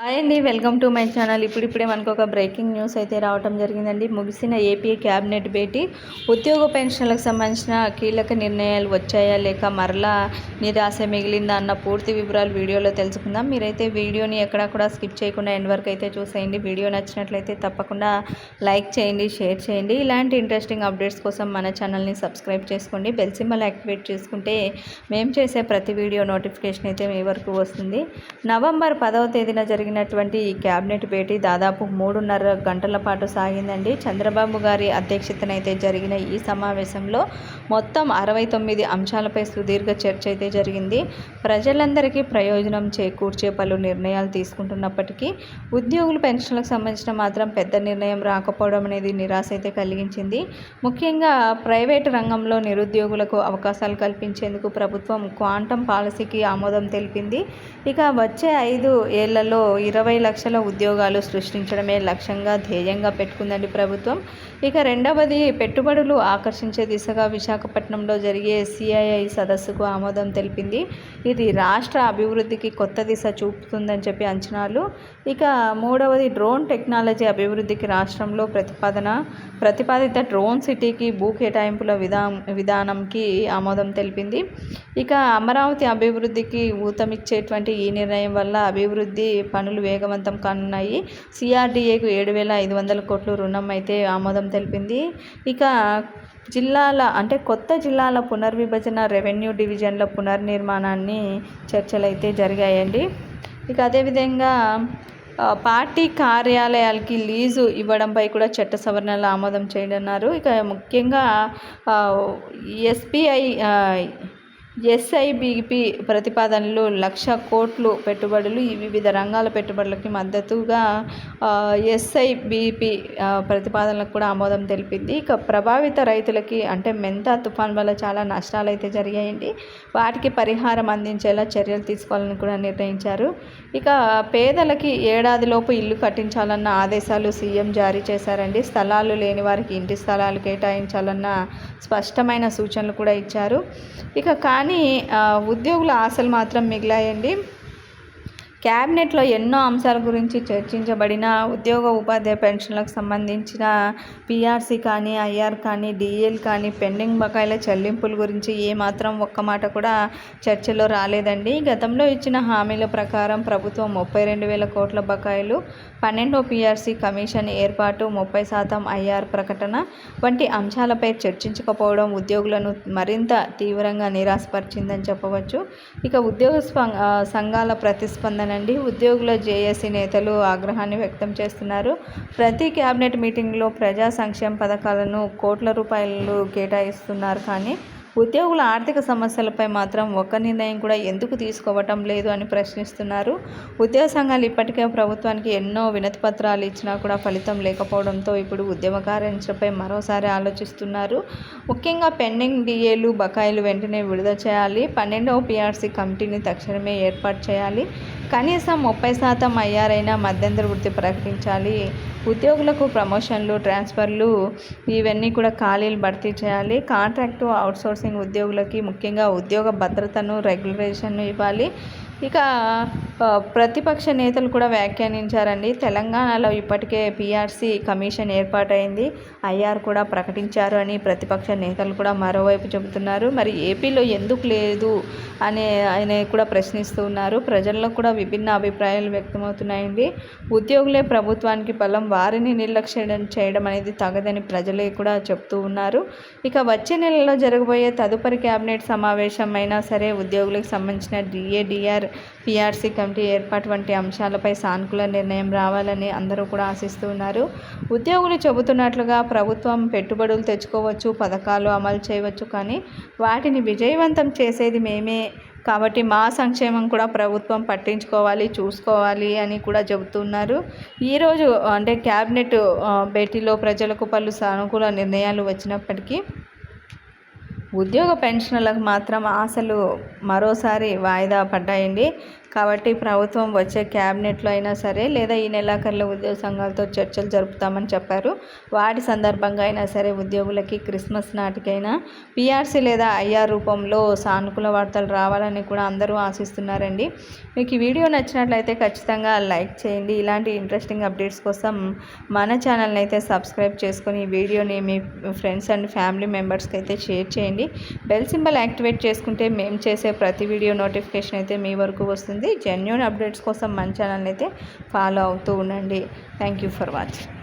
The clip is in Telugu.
హాయ్ అండి వెల్కమ్ టు మై ఛానల్. ఇప్పుడిప్పుడే మనకు ఒక బ్రేకింగ్ న్యూస్ అయితే రావటం జరిగిందండి. ముగిసిన ఏపీ క్యాబినెట్ భేటీ ఉద్యోగ పెన్షన్లకు సంబంధించిన కీలక నిర్ణయాలు వచ్చాయా లేక మరలా నిరాశ మిగిలిందా అన్న పూర్తి వివరాలు వీడియోలో తెలుసుకుందాం. మీరైతే వీడియోని ఎక్కడా కూడా స్కిప్ చేయకుండా ఎండ్ వరకు అయితే చూసేయండి. వీడియో నచ్చినట్లయితే తప్పకుండా లైక్ చేయండి షేర్ చేయండి. ఇలాంటి ఇంట్రెస్టింగ్ అప్డేట్స్ కోసం మన ఛానల్ని సబ్స్క్రైబ్ చేసుకోండి. బెల్ సింబల్ యాక్టివేట్ చేసుకుంటే మేము చేసే ప్రతి వీడియో నోటిఫికేషన్ అయితే మీ వరకు వస్తుంది. నవంబర్ పదవ తేదీన జరిగిన జరిగినటువంటి ఈ క్యాబినెట్ భేటీ దాదాపు మూడున్నర గంటల పాటు సాగిందండి. చంద్రబాబు గారి అధ్యక్షతన అయితే జరిగిన ఈ సమావేశంలో మొత్తం అరవై తొమ్మిది అంశాలపై సుదీర్ఘ చర్చ అయితే జరిగింది. ప్రజలందరికీ ప్రయోజనం చేకూర్చే పలు నిర్ణయాలు తీసుకుంటున్నప్పటికీ ఉద్యోగుల పెన్షన్లకు సంబంధించిన మాత్రం పెద్ద నిర్ణయం రాకపోవడం అనేది నిరాశ అయితే కలిగించింది. ముఖ్యంగా ప్రైవేటు రంగంలో నిరుద్యోగులకు అవకాశాలు కల్పించేందుకు ప్రభుత్వం క్వాంటం పాలసీకి ఆమోదం తెలిపింది. ఇక వచ్చే ఐదు ఏళ్ళలో ఇరవై లక్షల ఉద్యోగాలు సృష్టించడమే లక్ష్యంగా ధ్యేయంగా పెట్టుకుందండి ప్రభుత్వం. ఇక రెండవది పెట్టుబడులు ఆకర్షించే దిశగా విశాఖపట్నంలో జరిగే సిఐఐ సదస్సుకు ఆమోదం తెలిపింది. ఇది రాష్ట్ర అభివృద్ధికి కొత్త దిశ చూపుతుందని చెప్పి అంచనాలు. ఇక మూడవది డ్రోన్ టెక్నాలజీ అభివృద్ధికి రాష్ట్రంలో ప్రతిపాదన. ప్రతిపాదిత డ్రోన్ సిటీకి భూ కేటాయింపుల విధా విధానంకి ఆమోదం తెలిపింది. ఇక అమరావతి అభివృద్ధికి ఊతమిచ్చేటువంటి ఈ నిర్ణయం వల్ల అభివృద్ధి పనులు వేగవంతం కానున్నాయి. సిఆర్డీఏకు ఏడు వేల ఐదు వందల కోట్లు రుణం అయితే ఆమోదం తెలిపింది. ఇక జిల్లాల అంటే కొత్త జిల్లాల పునర్విభజన రెవెన్యూ డివిజన్ల పునర్నిర్మాణాన్ని చర్చలు అయితే జరిగాయండి. ఇక అదేవిధంగా పార్టీ కార్యాలయాలకి లీజు ఇవ్వడంపై కూడా చట్ట సవరణలు ఆమోదం చేయనున్నారు. ఇక ముఖ్యంగా ఎస్బీఐ ఎస్ఐబిపి ప్రతిపాదనలు లక్ష కోట్లు పెట్టుబడులు ఈ వివిధ రంగాల పెట్టుబడులకి మద్దతుగా ఎస్ఐబిపి ప్రతిపాదనలకు కూడా ఆమోదం తెలిపింది. ఇక ప్రభావిత రైతులకి అంటే మెంతా తుఫాన్ వల్ల చాలా నష్టాలు అయితే జరిగాయండి. వాటికి పరిహారం అందించేలా చర్యలు తీసుకోవాలని కూడా నిర్ణయించారు. ఇక పేదలకి ఏడాదిలోపు ఇల్లు కట్టించాలన్న ఆదేశాలు సీఎం జారీ చేశారండి. స్థలాలు లేని వారికి ఇంటి స్థలాలు కేటాయించాలన్న స్పష్టమైన సూచనలు కూడా ఇచ్చారు. ఇక కానీ కానీ ఉద్యోగుల ఆశలు మాత్రం మిగిలాయండి. క్యాబినెట్లో ఎన్నో అంశాల గురించి చర్చించబడిన ఉద్యోగ ఉపాధ్యాయ పెన్షన్లకు సంబంధించిన పీఆర్సీ కానీ ఐఆర్ కానీ డిఎల్ కానీ పెండింగ్ బకాయిల చెల్లింపుల గురించి ఏమాత్రం ఒక్క మాట కూడా చర్చలో రాలేదండి. గతంలో ఇచ్చిన హామీల ప్రకారం ప్రభుత్వం ముప్పై రెండు వేల కోట్ల బకాయిలు పన్నెండో పిఆర్సీ కమిషన్ ఏర్పాటు ముప్పై శాతం ఐఆర్ ప్రకటన వంటి అంశాలపై చర్చించకపోవడం ఉద్యోగులను మరింత తీవ్రంగా నిరాశపరిచిందని చెప్పవచ్చు. ఇక ఉద్యోగ సంఘాల ప్రతిస్పందన చేశానండి ఉద్యోగుల జేఏసీ నేతలు ఆగ్రహాన్ని వ్యక్తం చేస్తున్నారు. ప్రతి క్యాబినెట్ మీటింగ్లో ప్రజా సంక్షేమ పథకాలను కోట్ల రూపాయలు కేటాయిస్తున్నారు. కానీ ఉద్యోగుల ఆర్థిక సమస్యలపై మాత్రం ఒక్క నిర్ణయం కూడా ఎందుకు తీసుకోవటం లేదు అని ప్రశ్నిస్తున్నారు. ఉద్యోగ సంఘాలు ఇప్పటికే ప్రభుత్వానికి ఎన్నో వినతి పత్రాలు ఇచ్చినా కూడా ఫలితం లేకపోవడంతో ఇప్పుడు ఉద్యమకారించపై మరోసారి ఆలోచిస్తున్నారు. ముఖ్యంగా పెండింగ్ డిఏలు బకాయిలు వెంటనే విడుదల చేయాలి. పన్నెండవ పిఆర్సీ కమిటీని తక్షణమే ఏర్పాటు చేయాలి. కనీసం ముప్పై శాతం అయ్యారైనా మధ్యంతర వృత్తి ప్రకటించాలి. ఉద్యోగులకు ప్రమోషన్లు ట్రాన్స్ఫర్లు ఇవన్నీ కూడా ఖాళీలు భర్తీ చేయాలి. కాంట్రాక్టు అవుట్సోర్సింగ్ ఉద్యోగులకి ముఖ్యంగా ఉద్యోగ భద్రతను రెగ్యులేషన్ ఇవ్వాలి. ఇక ప్రతిపక్ష నేతలు కూడా వ్యాఖ్యానించారండి. తెలంగాణలో ఇప్పటికే పిఆర్సీ కమిషన్ ఏర్పాటైంది. ఐఆర్ కూడా ప్రకటించారు అని ప్రతిపక్ష నేతలు కూడా మరోవైపు చెబుతున్నారు. మరి ఏపీలో ఎందుకు లేదు అనే ఆయన కూడా ప్రశ్నిస్తూ ఉన్నారు. ప్రజల్లో కూడా విభిన్న అభిప్రాయాలు వ్యక్తమవుతున్నాయండి. ఉద్యోగులే ప్రభుత్వానికి బలం వారిని నిర్లక్ష్యం చేయడం అనేది తగదని ప్రజలే కూడా చెప్తూ ఉన్నారు. ఇక వచ్చే నెలలో జరగబోయే తదుపరి క్యాబినెట్ సమావేశం అయినా సరే ఉద్యోగులకు సంబంధించిన డిఏడిఆర్ పిఆర్సీ కమిటీ ఏర్పాటు వంటి అంశాలపై సానుకూల నిర్ణయం రావాలని అందరూ కూడా ఆశిస్తున్నారు ఉద్యోగులు చెబుతున్నట్లుగా ప్రభుత్వం పెట్టుబడులు తెచ్చుకోవచ్చు పథకాలు అమలు చేయవచ్చు కానీ వాటిని విజయవంతం చేసేది మేమే. కాబట్టి మా సంక్షేమం కూడా ప్రభుత్వం పట్టించుకోవాలి చూసుకోవాలి అని కూడా చెబుతున్నారు ఈరోజు అంటే క్యాబినెట్ భేటీలో ప్రజలకు పలు సానుకూల నిర్ణయాలు వచ్చినప్పటికీ ఉద్యోగ పెన్షన్లకు మాత్రం ఆశలు మరోసారి వాయిదా పడ్డాయండి. కాబట్టి ప్రభుత్వం వచ్చే క్యాబినెట్లో అయినా సరే లేదా ఈ నెలాఖరులో ఉద్యోగ సంఘాలతో చర్చలు జరుపుతామని చెప్పారు. వాటి సందర్భంగా అయినా సరే ఉద్యోగులకి క్రిస్మస్ నాటికైనా పిఆర్సీ లేదా ఐఆర్ రూపంలో సానుకూల వార్తలు రావాలని కూడా అందరూ ఆశిస్తున్నారండి. మీకు ఈ వీడియో నచ్చినట్లయితే ఖచ్చితంగా లైక్ చేయండి. ఇలాంటి ఇంట్రెస్టింగ్ అప్డేట్స్ కోసం మన ఛానల్ని అయితే సబ్స్క్రైబ్ చేసుకొని ఈ వీడియోని మీ ఫ్రెండ్స్ అండ్ ఫ్యామిలీ మెంబర్స్కి అయితే షేర్ చేయండి. బెల్ సింబల్ యాక్టివేట్ చేసుకుంటే మేము చేసే ప్రతి వీడియో నోటిఫికేషన్ అయితే మీ వరకు వస్తుంది. జెన్యున్ అప్డేట్స్ కోసం మన ఛానల్ అయితే ఫాలో అవుతూ ఉండండి. Thank you for watching.